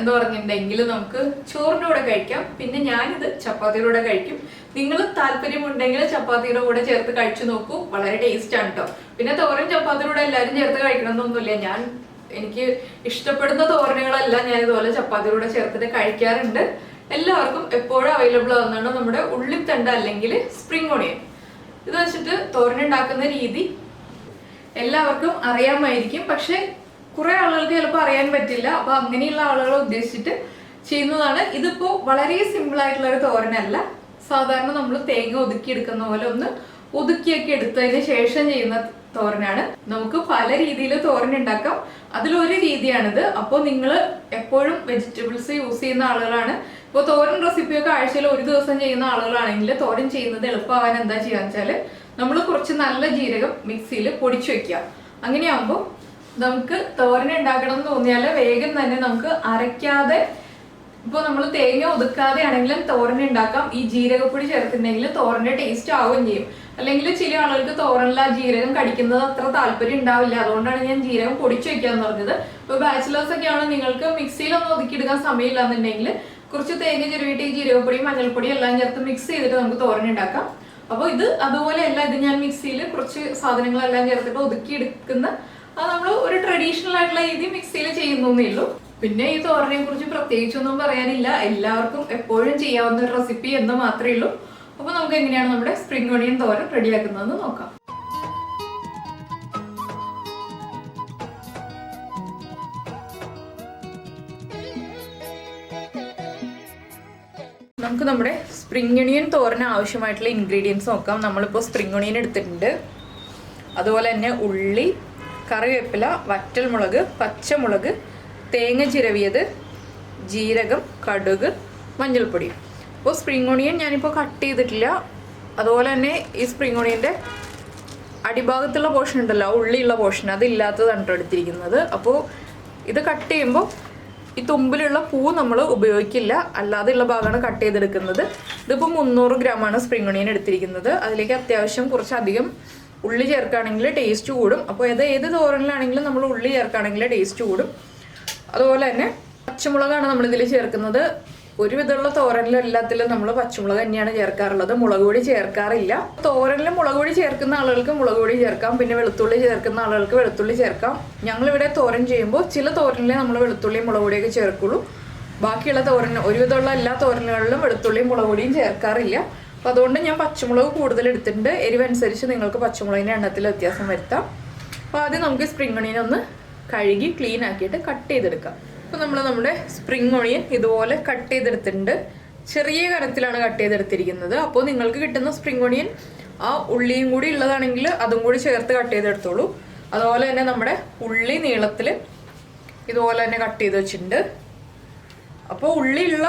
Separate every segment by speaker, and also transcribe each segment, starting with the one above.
Speaker 1: എന്ന് പറഞ്ഞിട്ടുണ്ടെങ്കിൽ നമുക്ക് ചോറിന്റെ കൂടെ കഴിക്കാം. പിന്നെ ഞാനിത് ചപ്പാത്തിയുടെ കൂടെ കഴിക്കും. നിങ്ങൾ താല്പര്യമുണ്ടെങ്കിൽ ചപ്പാത്തിയുടെ കൂടെ ചേർത്ത് കഴിച്ചു നോക്കൂ. വളരെ ടേസ്റ്റ് ആണ് കേട്ടോ പിന്നെ തോരൻ ചപ്പാത്തിയുടെ കൂടെ എല്ലാവരും ചേർത്ത് കഴിക്കണമെന്നൊന്നുമില്ല. ഞാൻ എനിക്ക് ഇഷ്ടപ്പെടുന്ന തോരനുകളെല്ലാം ഞാൻ ഇതുപോലെ ചപ്പാത്തിയുടെ ചേർത്തിട്ട് കഴിക്കാറുണ്ട്. എല്ലാവർക്കും എപ്പോഴും അവൈലബിൾ ആവുന്നതാണ് നമ്മുടെ ഉള്ളിത്തണ്ട അല്ലെങ്കിൽ സ്പ്രിംഗ് ഓണിയൻ ഇത് വെച്ചിട്ട് തോരൻ ഉണ്ടാക്കുന്ന രീതി എല്ലാവർക്കും അറിയാമായിരിക്കും. പക്ഷെ കുറെ ആളുകൾക്ക് ചിലപ്പോൾ അറിയാൻ പറ്റില്ല. അപ്പൊ അങ്ങനെയുള്ള ആളുകളെ ഉദ്ദേശിച്ചിട്ട് ചെയ്യുന്നതാണ്. ഇതിപ്പോ വളരെ സിമ്പിൾ ആയിട്ടുള്ള ഒരു തോരനല്ല. സാധാരണ നമ്മൾ തേങ്ങ ഒതുക്കി എടുക്കുന്ന പോലെ ഒന്ന് ഒതുക്കിയൊക്കെ എടുത്തതിന് ശേഷം ചെയ്യുന്ന തോരനാണ്. നമുക്ക് പല രീതിയിൽ തോരൻ ഉണ്ടാക്കാം. അതിലൊരു രീതിയാണിത്. അപ്പോൾ നിങ്ങൾ എപ്പോഴും വെജിറ്റബിൾസ് യൂസ് ചെയ്യുന്ന ആളുകളാണ്. ഇപ്പോൾ തോരൻ റെസിപ്പിയൊക്കെ ആഴ്ചയിൽ ഒരു ദിവസം ചെയ്യുന്ന ആളുകളാണെങ്കിൽ തോരൻ ചെയ്യുന്നത് എളുപ്പമാവാൻ എന്താ ചെയ്യാന്ന് വെച്ചാൽ നമ്മൾ കുറച്ച് നല്ല ജീരകം മിക്സിയിൽ പൊടിച്ചു വെക്കുക. അങ്ങനെയാകുമ്പോൾ നമുക്ക് തോരൻ ഉണ്ടാക്കണം എന്ന് തോന്നിയാൽ വേഗം തന്നെ നമുക്ക് അരയ്ക്കാതെ ഇപ്പോൾ നമ്മൾ തേങ്ങ ഒതുക്കാതെ ആണെങ്കിലും തോരൻ ഉണ്ടാക്കാം. ഈ ജീരകപ്പൊടി ചേർത്തിട്ടുണ്ടെങ്കിൽ തോരന്റെ ടേസ്റ്റ് ആവുകയും ചെയ്യും. അല്ലെങ്കിൽ ചില ആളുകൾക്ക് തോരനില്ല ജീരകം കടിക്കുന്നത് അത്ര താല്പര്യം ഉണ്ടാവില്ല. അതുകൊണ്ടാണ് ഞാൻ ജീരകം പൊടിച്ചു വെക്കാൻ പറഞ്ഞത്. ഇപ്പോൾ ബാച്ചിലേഴ്സ് ഒക്കെ ആണ് നിങ്ങൾക്ക് മിക്സിയിലൊന്നും ഒതുക്കിയെടുക്കാൻ സമയമില്ല എന്നുണ്ടെങ്കിൽ കുറച്ച് തേങ്ങ ചെറുവിട്ട് ഈ ജീരകപ്പൊടിയും മഞ്ഞൾപ്പൊടിയും എല്ലാം ചേർത്ത് മിക്സ് ചെയ്തിട്ട് നമുക്ക് തോരൻ ഉണ്ടാക്കാം. അപ്പോൾ ഇത് അതുപോലെയല്ല ഇത് ഞാൻ മിക്സിയിൽ കുറച്ച് സാധനങ്ങളെല്ലാം ചേർത്തിട്ട് ഒതുക്കി എടുക്കുന്ന അത് നമ്മൾ ഒരു ട്രഡീഷണൽ ആയിട്ടുള്ള രീതി മിക്സിയിൽ ചെയ്യുന്നേ ഉള്ളൂ. പിന്നെ ഈ തോരനെ കുറിച്ച് പ്രത്യേകിച്ചൊന്നും പറയാനില്ല. എല്ലാവർക്കും എപ്പോഴും ചെയ്യാവുന്ന ഒരു റെസിപ്പി എന്ന് മാത്രമേ ഉള്ളൂ. അപ്പോൾ നമുക്ക് എങ്ങനെയാണ് നമ്മുടെ സ്പ്രിംഗ് ഓണിയൻ തോരൻ റെഡിയാക്കുന്നതെന്ന് നോക്കാം. നമുക്ക് നമ്മുടെ സ്പ്രിംഗ് ഒണിയൻ തോരന് ആവശ്യമായിട്ടുള്ള ഇൻഗ്രീഡിയൻസ് നോക്കാം. നമ്മളിപ്പോൾ സ്പ്രിംഗ് ഒണിയൻ എടുത്തിട്ടുണ്ട്. അതുപോലെ തന്നെ ഉള്ളി കറിവേപ്പില വറ്റൽമുളക് പച്ചമുളക് തേങ്ങ ചിരവിയത് ജീരകം കടുക് മഞ്ഞൾപ്പൊടി. അപ്പോൾ സ്പ്രിംഗ് ഓണിയൻ ഞാനിപ്പോൾ കട്ട് ചെയ്തിട്ടില്ല. അതുപോലെ തന്നെ ഈ സ്പ്രിംഗ് ഓണിയന്റെ അടിഭാഗത്തുള്ള പോർഷൻ ഉണ്ടല്ലോ ഉള്ളിയുള്ള പോർഷൻ അതില്ലാത്തതാണ് കേട്ടോ എടുത്തിരിക്കുന്നത്. അപ്പോൾ ഇത് കട്ട് ചെയ്യുമ്പോൾ ഈ തുമ്പിലുള്ള പൂ നമ്മൾ ഉപയോഗിക്കില്ല. അല്ലാതെയുള്ള ഭാഗമാണ് കട്ട് ചെയ്തെടുക്കുന്നത്. ഇതിപ്പോൾ മുന്നൂറ് ഗ്രാമാണ് സ്പ്രിംഗ് ഓണിയൻ എടുത്തിരിക്കുന്നത്. അതിലേക്ക് അത്യാവശ്യം കുറച്ചധികം ഉള്ളി ചേർക്കുകയാണെങ്കിൽ ടേസ്റ്റ് കൂടും. അപ്പോൾ ഏത് ഏത് തോരനിലാണെങ്കിലും നമ്മൾ ഉള്ളി ചേർക്കുകയാണെങ്കിൽ ടേസ്റ്റ് കൂടും. അതുപോലെ തന്നെ പച്ചമുളകാണ് നമ്മളിതിൽ ചേർക്കുന്നത്. ഒരുവിധമുള്ള തോരനിലും എല്ലാത്തിലും നമ്മൾ പച്ചമുളക് തന്നെയാണ് ചേർക്കാറുള്ളത്. മുളക് പൊടി ചേർക്കാറില്ല. തോരനിൽ മുളക് പൊടി ചേർക്കുന്ന ആളുകൾക്ക് മുളക് പൊടി ചേർക്കാം. പിന്നെ വെളുത്തുള്ളി ചേർക്കുന്ന ആളുകൾക്ക് വെളുത്തുള്ളി ചേർക്കാം. ഞങ്ങളിവിടെ തോരൻ ചെയ്യുമ്പോൾ ചില തോരനിലെ നമ്മൾ വെളുത്തുള്ളിയും മുളക് പൊടിയൊക്കെ ചേർക്കുള്ളൂ. ബാക്കിയുള്ള തോരൻ ഒരുവിധമുള്ള എല്ലാ തോരനുകളിലും വെളുത്തുള്ളിയും മുളക് പൊടിയും ചേർക്കാറില്ല. അപ്പോൾ അതുകൊണ്ട് ഞാൻ പച്ചമുളക് കൂടുതൽ എടുത്തിട്ടുണ്ട്. എരിവനുസരിച്ച് നിങ്ങൾക്ക് പച്ചമുളകിന്റെ എണ്ണത്തിൽ വ്യത്യാസം വരുത്താം. അപ്പോൾ ആദ്യം നമുക്ക് സ്പ്രിംഗ് ഒണിയൻ ഒന്ന് കഴുകി ക്ലീൻ ആക്കിയിട്ട് കട്ട് ചെയ്തെടുക്കാം. അപ്പോൾ നമ്മൾ നമ്മുടെ സ്പ്രിംഗ് ഒണിയൻ ഇതുപോലെ കട്ട് ചെയ്തെടുത്തിട്ടുണ്ട്. ചെറിയ കനത്തിലാണ് കട്ട് ചെയ്തെടുത്തിരിക്കുന്നത്. അപ്പോൾ നിങ്ങൾക്ക് കിട്ടുന്ന സ്പ്രിംഗ് ഒണിയൻ ആ ഉള്ളിയും കൂടി ഉള്ളതാണെങ്കിൽ അതും കൂടി ചേർത്ത് കട്ട് ചെയ്തെടുത്തോളൂ. അതുപോലെ തന്നെ നമ്മുടെ ഉള്ളി നീളത്തിൽ ഇതുപോലെ തന്നെ കട്ട് ചെയ്ത് വെച്ചിട്ടുണ്ട്. അപ്പോൾ ഉള്ളിയുള്ള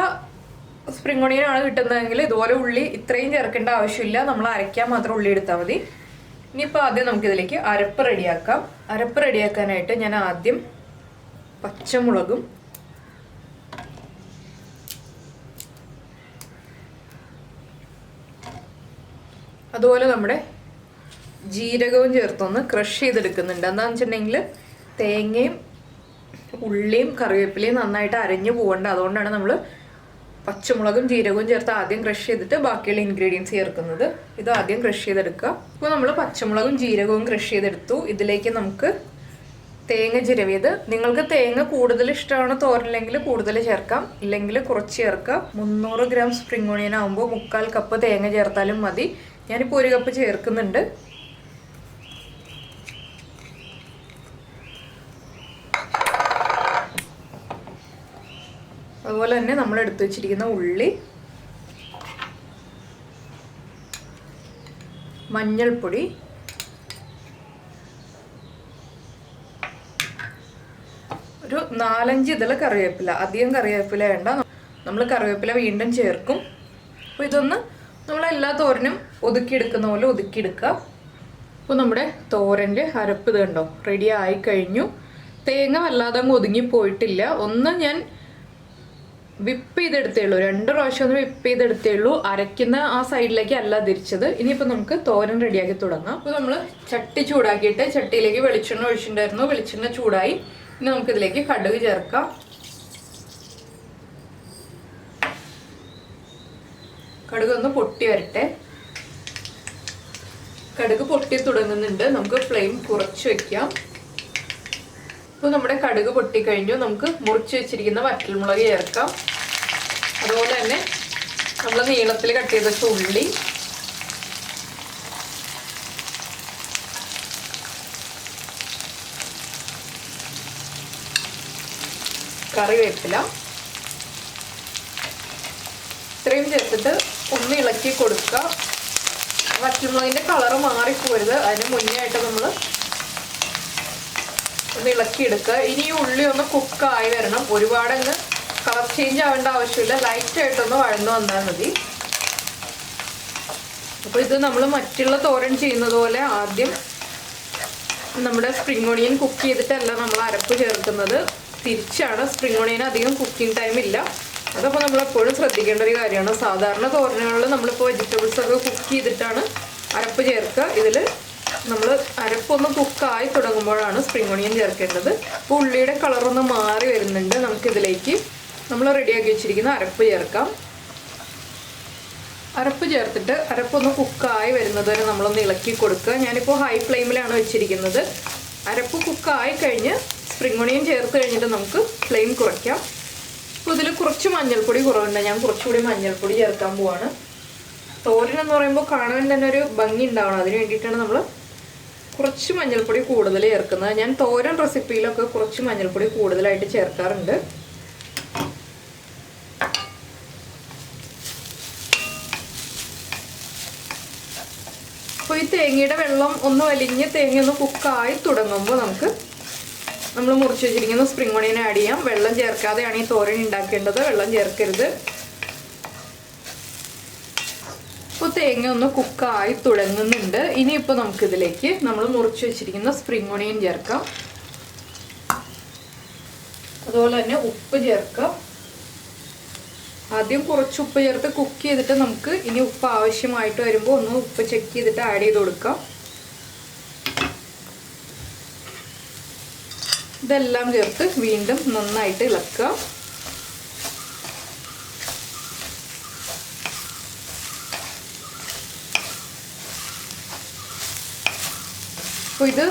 Speaker 1: സ്പ്രിംഗ് ഒണിയനാണ് കിട്ടുന്നതെങ്കിൽ ഇതുപോലെ ഉള്ളി ഇത്രയും ചേർക്കേണ്ട ആവശ്യമില്ല. നമ്മൾ അരയ്ക്കാൻ മാത്രം ഉള്ളി എടുത്താൽ മതി. ഇനിയിപ്പോൾ ആദ്യം നമുക്കിതിലേക്ക് അരപ്പ് റെഡിയാക്കാം. അരപ്പ് റെഡിയാക്കാനായിട്ട് ഞാൻ ആദ്യം പച്ചമുളകും അതുപോലെ നമ്മുടെ ജീരകവും ചേർത്തൊന്ന് ക്രഷ് ചെയ്തെടുക്കുന്നുണ്ട്. എന്താണെന്ന് വെച്ചിട്ടുണ്ടെങ്കിൽ തേങ്ങയും ഉള്ളിയും കറിവേപ്പിലയും നന്നായിട്ട് അരഞ്ഞു പോകേണ്ട. അതുകൊണ്ടാണ് നമ്മൾ പച്ചമുളകും ജീരകവും ചേർത്ത് ആദ്യം ക്രഷ് ചെയ്തിട്ട് ബാക്കിയുള്ള ഇൻഗ്രീഡിയൻസ് ചേർക്കുന്നത്. ഇത് ആദ്യം ക്രഷ് ചെയ്തെടുക്കുക. ഇപ്പോൾ നമ്മൾ പച്ചമുളകും ജീരകവും ക്രഷ് ചെയ്തെടുത്തു. ഇതിലേക്ക് നമുക്ക് തേങ്ങ ചിരവിയത് നിങ്ങൾക്ക് തേങ്ങ കൂടുതൽ ഇഷ്ടമാണ് തോരനില്ലെങ്കിൽ കൂടുതൽ ചേർക്കാം. ഇല്ലെങ്കിൽ കുറച്ച് ചേർക്കാം മുന്നൂറ് ഗ്രാം സ്പ്രിംഗ് ഓണിയൻ ആകുമ്പോൾ മുക്കാൽ കപ്പ് തേങ്ങ ചേർത്താലും മതി. ഞാനിപ്പോൾ ഒരു കപ്പ് ചേർക്കുന്നുണ്ട്. അതുപോലെ തന്നെ നമ്മൾ എടുത്തു വെച്ചിരിക്കുന്ന ഉള്ളി മഞ്ഞൾപ്പൊടി ഒരു നാലഞ്ച് ഇതിൽ കറിവേപ്പില. അധികം കറിവേപ്പില വേണ്ട. നമ്മൾ കറിവേപ്പില വീണ്ടും ചേർക്കും. അപ്പോൾ ഇതൊന്ന് നമ്മൾ എല്ലാ തോരനും ഒതുക്കിയെടുക്കുന്ന പോലെ ഒതുക്കിയെടുക്കുക അപ്പോൾ നമ്മുടെ തോരന്റെ അരപ്പ് ഇത് കണ്ടോ റെഡി ആയി കഴിഞ്ഞു. തേങ്ങ വല്ലാതെ അങ്ങ് ഒതുങ്ങിപ്പോയിട്ടില്ല ഒന്ന് ഞാൻ വിപ്പ് ചെയ്തെടുത്തേ ഉള്ളൂ. രണ്ട് പ്രാവശ്യം ഒന്ന് വിപ്പ് ചെയ്തെടുത്തേ ഉള്ളൂ. അരയ്ക്കുന്ന ആ സൈഡിലേക്ക് അല്ല തിരിച്ചത് ഇനിയിപ്പോൾ നമുക്ക് തോരൻ റെഡിയാക്കി തുടങ്ങാം. അപ്പോൾ നമ്മൾ ചട്ടി ചൂടാക്കിയിട്ട് ചട്ടിയിലേക്ക് വെളിച്ചെണ്ണ ഒഴിച്ചിട്ടുണ്ടായിരുന്നു. വെളിച്ചെണ്ണ ചൂടായി. ഇനി നമുക്കിതിലേക്ക് കടുക് ചേർക്കാം. കടുക് ഒന്ന് പൊട്ടി വരട്ടെ. കടുക് പൊട്ടി തുടങ്ങുന്നുണ്ട്. നമുക്ക് ഫ്ലെയിം കുറച്ച് വെക്കാം. ഇപ്പോൾ നമ്മുടെ കടുക് പൊട്ടിക്കഴിഞ്ഞു. നമുക്ക് മുറിച്ച് വെച്ചിരിക്കുന്ന വറ്റൽമുളക് ചേർക്കാം. അതുപോലെ തന്നെ നമ്മൾ നീളത്തിൽ കട്ട് ചെയ്ത ഉള്ളി കറിവേപ്പില. ഇത്രയും ചേർത്തിട്ട് ഒന്ന് ഇളക്കി കൊടുക്കുക വറ്റൽമുളകിന്റെ കളറ് മാറിപ്പോരുത്. അതിന് മുന്നേ ആയിട്ട് നമ്മൾ ഒന്ന് ഇളക്കി എടുക്കുക ഇനി ഈ ഉള്ളി ഒന്ന് കുക്കായി വരണം. ഒരുപാട് അങ്ങ് കളർ ചേഞ്ച് ആവേണ്ട ആവശ്യമില്ല. ലൈറ്റ് ആയിട്ടൊന്ന് വഴന്നു വന്നാൽ മതി. അപ്പോൾ ഇത് നമ്മൾ മറ്റുള്ള തോരൻ ചെയ്യുന്നത് പോലെ ആദ്യം നമ്മുടെ സ്പ്രിംഗ് ഓണിയൻ കുക്ക് ചെയ്തിട്ടല്ല നമ്മൾ അരപ്പ് ചേർക്കുന്നത്. തിരിച്ചാണ് സ്പ്രിംഗ് ഓണിയൻ അധികം കുക്കിംഗ് ടൈം ഇല്ല. അതപ്പോൾ നമ്മൾ എപ്പോഴും ശ്രദ്ധിക്കേണ്ട ഒരു കാര്യമാണ്. സാധാരണ തോരനുകളിൽ നമ്മളിപ്പോൾ വെജിറ്റബിൾസ് ഒക്കെ കുക്ക് ചെയ്തിട്ടാണ് അരപ്പ് ചേർക്കുക. ഇതിൽ നമ്മൾ അരപ്പൊന്ന് കുക്കായി തുടങ്ങുമ്പോഴാണ് സ്പ്രിംഗ് ഓണിയൻ ചേർക്കേണ്ടത്. അപ്പോൾ ഉള്ളിയുടെ കളറൊന്ന് മാറി വരുന്നുണ്ട് നമുക്കിതിലേക്ക്. നമ്മൾ റെഡിയാക്കി വെച്ചിരിക്കുന്ന അരപ്പ് ചേർക്കാം. അരപ്പ് ചേർത്തിട്ട് അരപ്പൊന്ന് കുക്കായി വരുന്നത് വരെ നമ്മളൊന്ന് ഇളക്കി കൊടുക്കുക. ഞാനിപ്പോൾ ഹൈ ഫ്ലെയിമിലാണ് വെച്ചിരിക്കുന്നത്. അരപ്പ് കുക്കായി കഴിഞ്ഞ് സ്പ്രിംഗ് ഓണിയൻ ചേർത്ത് കഴിഞ്ഞിട്ട് നമുക്ക് ഫ്ലെയിം കുറയ്ക്കാം. അപ്പോൾ ഇതിൽ കുറച്ച് മഞ്ഞൾപ്പൊടി കുറവുണ്ട്. ഞാൻ കുറച്ചുകൂടി മഞ്ഞൾപ്പൊടി ചേർക്കാൻ പോവാണ്. തോരൻ എന്ന് പറയുമ്പോൾ കാണാൻ തന്നെ ഒരു ഭംഗി ഉണ്ടാവണം. അതിന് വേണ്ടിയിട്ടാണ് നമ്മൾ കുറച്ച് മഞ്ഞൾപ്പൊടി കൂടുതൽ ചേർക്കുന്നത്. ഞാൻ തോരൻ റെസിപ്പിയിലൊക്കെ കുറച്ച് മഞ്ഞൾപ്പൊടി കൂടുതലായിട്ട് ചേർക്കാറുണ്ട്. തേങ്ങയുടെ വെള്ളം ഒന്ന് വലിഞ്ഞ് തേങ്ങ ഒന്ന് കുക്കായി തുടങ്ങുമ്പോൾ നമുക്ക് നമ്മൾ മുറിച്ച് വെച്ചിരിക്കുന്ന സ്പ്രിംഗ് ഓണിയൻ ആഡ് ചെയ്യാം. വെള്ളം ചേർക്കാതെയാണ് ഈ തോരൻ ഉണ്ടാക്കേണ്ടത്. വെള്ളം ചേർക്കരുത്. ഇപ്പോൾ തേങ്ങ ഒന്ന് കുക്കായി തുടങ്ങുന്നുണ്ട്. ഇനിയിപ്പോൾ നമുക്കിതിലേക്ക് നമ്മൾ മുറിച്ച് വെച്ചിരിക്കുന്ന സ്പ്രിംഗ് ഓണിയൻ ചേർക്കാം. അതുപോലെ തന്നെ ഉപ്പ് ചേർക്കാം. ആദ്യം കുറച്ച് ഉപ്പ് ചേർത്ത് കുക്ക് ചെയ്തിട്ട് നമുക്ക് ഇനി ഉപ്പ് ആവശ്യമായിട്ട് വരുമ്പോൾ ഒന്ന് ഉപ്പ് ചെക്ക് ചെയ്തിട്ട് ആഡ് ചെയ്ത് കൊടുക്കാം. ഇതെല്ലാം ചേർത്ത് വീണ്ടും നന്നായിട്ട് ഇളക്കുക. അപ്പോൾ ഇത്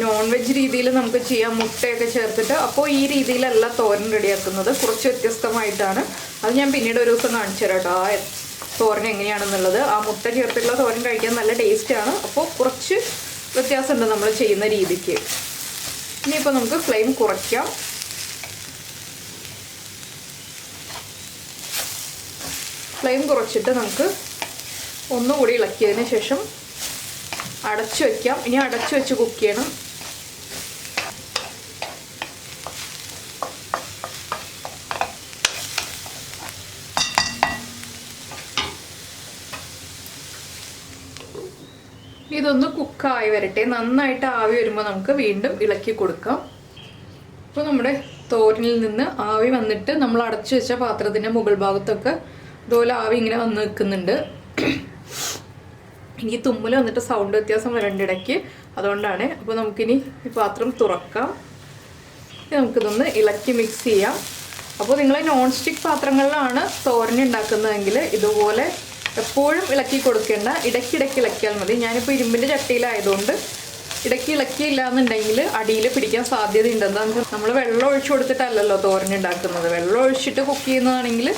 Speaker 1: നോൺ വെജ് രീതിയിൽ നമുക്ക് ചെയ്യാം. മുട്ടയൊക്കെ ചേർത്തിട്ട്. അപ്പോൾ ഈ രീതിയിലല്ല തോരൻ റെഡിയാക്കുന്നത് കുറച്ച് വ്യത്യസ്തമായിട്ടാണ്. അത് ഞാൻ പിന്നീട് ഒരു ദിവസം കാണിച്ചു തരാം കേട്ടോ. ആ തോരൻ എങ്ങനെയാണെന്നുള്ളത്. ആ മുട്ട ചേർത്തിട്ടുള്ള തോരൻ കഴിക്കാൻ നല്ല ടേസ്റ്റാണ് അപ്പോൾ കുറച്ച് വ്യത്യാസമുണ്ട് നമ്മൾ ചെയ്യുന്ന രീതിക്ക്. ഇനിയിപ്പോൾ നമുക്ക് ഫ്ലെയിം കുറയ്ക്കാം. ഫ്ലെയിം കുറച്ചിട്ട് നമുക്ക് ഒന്നുകൂടി ഇളക്കിയതിന് ശേഷം അടച്ചു വയ്ക്കാം ഇനി അടച്ചു വെച്ച് കുക്ക് ചെയ്യണം ഇതൊന്ന് കുക്കായി വരട്ടെ. നന്നായിട്ട് ആവി വരുമ്പോൾ നമുക്ക് വീണ്ടും ഇളക്കി കൊടുക്കാം. അപ്പോൾ നമ്മുടെ തോരനിൽ നിന്ന് ആവി വന്നിട്ട് നമ്മൾ അടച്ചു വെച്ച പാത്രത്തിന്റെ മുകൾ ഭാഗത്തൊക്കെ ഇതുപോലെ ആവി ഇങ്ങനെ വന്ന് നിൽക്കുന്നുണ്ട്. എനിക്ക് തുമ്മൽ വന്നിട്ട് സൗണ്ട് വ്യത്യാസം വരേണ്ട ഇടയ്ക്ക്. അതുകൊണ്ടാണ് അപ്പോൾ നമുക്കിനി ഈ പാത്രം തുറക്കാം. ഇനി നമുക്കിതൊന്ന് ഇളക്കി മിക്സ് ചെയ്യാം. അപ്പോൾ നിങ്ങൾ നോൺ സ്റ്റിക്ക് പാത്രങ്ങളിലാണ് തോരൻ ഉണ്ടാക്കുന്നതെങ്കിൽ ഇതുപോലെ എപ്പോഴും ഇളക്കി കൊടുക്കേണ്ട ഇടയ്ക്കിടയ്ക്ക് ഇളക്കിയാൽ മതി. ഞാനിപ്പോൾ ഇരുമ്പിന്റെ ചട്ടിയിലായതുകൊണ്ട് ഇടയ്ക്ക് ഇളക്കിയില്ല എന്നുണ്ടെങ്കിൽ അടിയിൽ പിടിക്കാൻ സാധ്യതയുണ്ട്. എന്താണെന്ന് വെച്ചാൽ നമ്മൾ വെള്ളം ഒഴിച്ചു കൊടുത്തിട്ടല്ലല്ലോ തോരൻ ഉണ്ടാക്കുന്നത്. വെള്ളം ഒഴിച്ചിട്ട് കുക്ക് ചെയ്യുന്നതാണെങ്കിൽ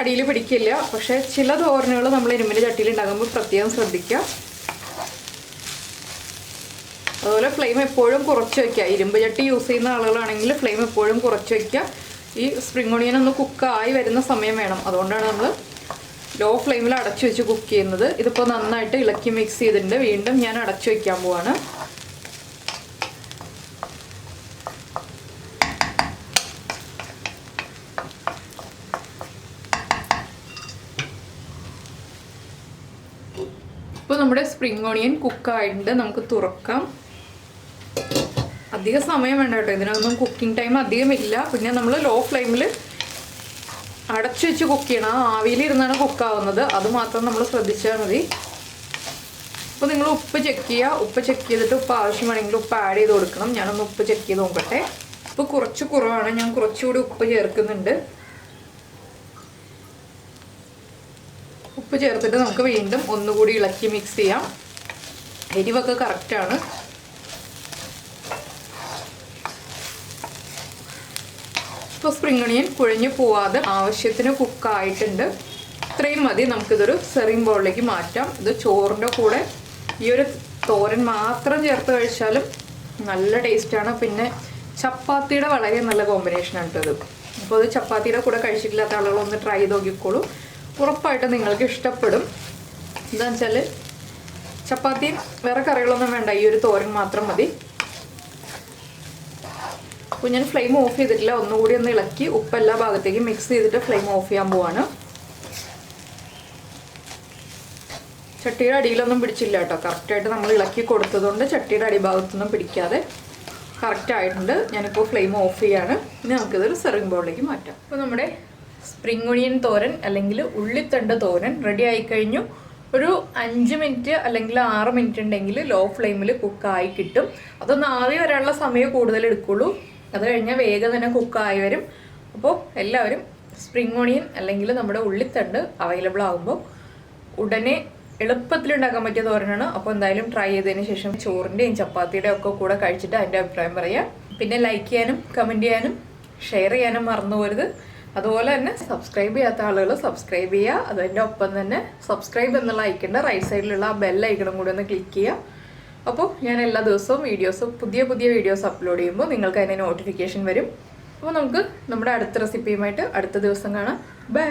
Speaker 1: അടിയിൽ പിടിക്കില്ല. പക്ഷേ ചില തോരനുകൾ നമ്മൾ ഇരുമ്പിന്റെ ചട്ടിയിൽ ഉണ്ടാകുമ്പോൾ പ്രത്യേകം ശ്രദ്ധിക്കുക. അതുപോലെ ഫ്ലെയിം എപ്പോഴും കുറച്ച് വയ്ക്കുക ഇരുമ്പ് ചട്ടി യൂസ് ചെയ്യുന്ന ആളുകളാണെങ്കിൽ ഫ്ലെയിം എപ്പോഴും കുറച്ച് വയ്ക്കുക ഈ സ്പ്രിംഗ് ഓണിയൻ ഒന്ന് കുക്കായി വരുന്ന സമയം വേണം. അതുകൊണ്ടാണ് നമ്മൾ ലോ ഫ്ലെയിമിൽ അടച്ചു വെച്ച് കുക്ക് ചെയ്യുന്നത്. ഇതിപ്പോൾ നന്നായിട്ട് ഇളക്കി മിക്സ് ചെയ്തിട്ടുണ്ട്. വീണ്ടും ഞാൻ അടച്ചു വയ്ക്കാൻ പോവാണ്. ഇപ്പോൾ നമ്മുടെ സ്പ്രിംഗ് ഓണിയൻ കുക്കായിട്ടുണ്ട് നമുക്ക് തുറക്കാം. അധിക സമയം വേണ്ട കേട്ടോ. ഇതിനൊന്നും കുക്കിംഗ് ടൈം അധികമില്ല പിന്നെ നമ്മൾ ലോ ഫ്ലെയിമിൽ അടച്ചു വെച്ച് കുക്ക് ചെയ്യണം. ആവിയിലിരുന്നാണ് കുക്കാവുന്നത് അത് മാത്രം നമ്മൾ ശ്രദ്ധിച്ചാൽ മതി. അപ്പോൾ നിങ്ങൾ ഉപ്പ് ചെക്ക് ചെയ്യുക ഉപ്പ് ചെക്ക് ചെയ്തിട്ട് ഉപ്പ് ആവശ്യമാണെങ്കിൽ ഉപ്പ് ആഡ് ചെയ്ത് കൊടുക്കണം. ഞാനൊന്ന് ഉപ്പ് ചെക്ക് ചെയ്ത് നോക്കട്ടെ. ഉപ്പ് കുറച്ച് കുറവാണ്. ഞാൻ കുറച്ചുകൂടി ഉപ്പ് ചേർക്കുന്നുണ്ട്. ഉപ്പ് ചേർത്തിട്ട് നമുക്ക് വീണ്ടും ഒന്നുകൂടി ഇളക്കി മിക്സ് ചെയ്യാം. എരിവൊക്കെ കറക്റ്റാണ് ഇപ്പോൾ സ്പ്രിംഗ് ഒണിയൻ കുഴഞ്ഞു പോവാതെ ആവശ്യത്തിന് കുക്കായിട്ടുണ്ട് ഇത്രയും മതി. നമുക്കിതൊരു സെറിങ് ബോളിലേക്ക് മാറ്റാം. ഇത് ചോറിന്റെ കൂടെ ഈ ഒരു തോരൻ മാത്രം ചേർത്ത് കഴിച്ചാലും നല്ല ടേസ്റ്റാണ് പിന്നെ ചപ്പാത്തിയുടെ വളരെ നല്ല കോമ്പിനേഷനാണ് കേട്ടോ ഇത് അപ്പോൾ അത് ചപ്പാത്തിയുടെ കൂടെ കഴിച്ചിട്ടില്ലാത്ത ആളുകളൊന്ന് ട്രൈ ചെയ്ത് നോക്കിക്കോളൂ. ഉറപ്പായിട്ടും നിങ്ങൾക്ക് ഇഷ്ടപ്പെടും. എന്താണെന്ന് വെച്ചാൽ ചപ്പാത്തിയും വേറെ കറികളൊന്നും വേണ്ട. ഈ ഒരു തോരൻ മാത്രം മതി. അപ്പോൾ ഞാൻ ഫ്ലെയിം ഓഫ് ചെയ്തിട്ടില്ല. ഒന്നുകൂടി ഒന്ന് ഇളക്കി ഉപ്പ് എല്ലാ ഭാഗത്തേക്കും മിക്സ് ചെയ്തിട്ട് ഫ്ലെയിം ഓഫ് ചെയ്യാൻ പോവാണ്. ചട്ടിയുടെ അടിയിലൊന്നും പിടിച്ചില്ല കേട്ടോ. കറക്റ്റായിട്ട് നമ്മൾ ഇളക്കി കൊടുത്തതുകൊണ്ട് ചട്ടിയുടെ അടിഭാഗത്തൊന്നും പിടിക്കാതെ കറക്റ്റ് ആയിട്ടുണ്ട്. ഞാനിപ്പോൾ ഫ്ലെയിം ഓഫ് ചെയ്യാണ്. ഇനി നമുക്കിതൊരു സെറിംഗ് ബോളിലേക്ക് മാറ്റാം. അപ്പോൾ നമ്മുടെ സ്പ്രിംഗ് ഒണിയൻ തോരൻ അല്ലെങ്കിൽ ഉള്ളിത്തണ്ട് തോരൻ റെഡി ആയിക്കഴിഞ്ഞു ഒരു അഞ്ച് മിനിറ്റ് അല്ലെങ്കിൽ ആറ് മിനിറ്റ് ഉണ്ടെങ്കിൽ ലോ ഫ്ലെയിമിൽ കുക്കായി കിട്ടും. അതൊന്ന് ആവി വരാനുള്ള സമയം കൂടുതൽ എടുക്കുള്ളൂ. അത് കഴിഞ്ഞാൽ വേഗം തന്നെ കുക്കായി വരും. അപ്പോൾ എല്ലാവരും സ്പ്രിംഗ് ഓണിയൻ അല്ലെങ്കിൽ നമ്മുടെ ഉള്ളിത്തണ്ട് അവൈലബിൾ ആകുമ്പോൾ ഉടനെ എളുപ്പത്തിൽ ഉണ്ടാക്കാൻ പറ്റിയ തോരനാണ്. അപ്പോൾ എന്തായാലും ട്രൈ ചെയ്തതിന് ശേഷം ചോറിന്റെയും ചപ്പാത്തിയുടെയും ഒക്കെ കൂടെ കഴിച്ചിട്ട് അതിന്റെ അഭിപ്രായം പറയാം. പിന്നെ ലൈക്ക് ചെയ്യാനും കമന്റ് ചെയ്യാനും ഷെയർ ചെയ്യാനും മറന്നു പോരുത്. അതുപോലെ തന്നെ സബ്സ്ക്രൈബ് ചെയ്യാത്ത ആളുകൾ സബ്സ്ക്രൈബ് ചെയ്യുക. അതിന്റെ ഒപ്പം തന്നെ സബ്സ്ക്രൈബ് എന്നുള്ള ഐക്കണ്ട് റൈറ്റ് സൈഡിലുള്ള ആ ബെൽ ഐക്കണും കൂടി ഒന്ന് ക്ലിക്ക് ചെയ്യുക. അപ്പോൾ ഞാൻ എല്ലാ ദിവസവും വീഡിയോസ് പുതിയ പുതിയ വീഡിയോസ് അപ്ലോഡ് ചെയ്യുമ്പോൾ നിങ്ങൾക്ക് അതിന് നോട്ടിഫിക്കേഷൻ വരും. അപ്പോൾ നമുക്ക് നമ്മുടെ അടുത്ത റെസിപ്പിയുമായിട്ട് അടുത്ത ദിവസം കാണാം. ബൈ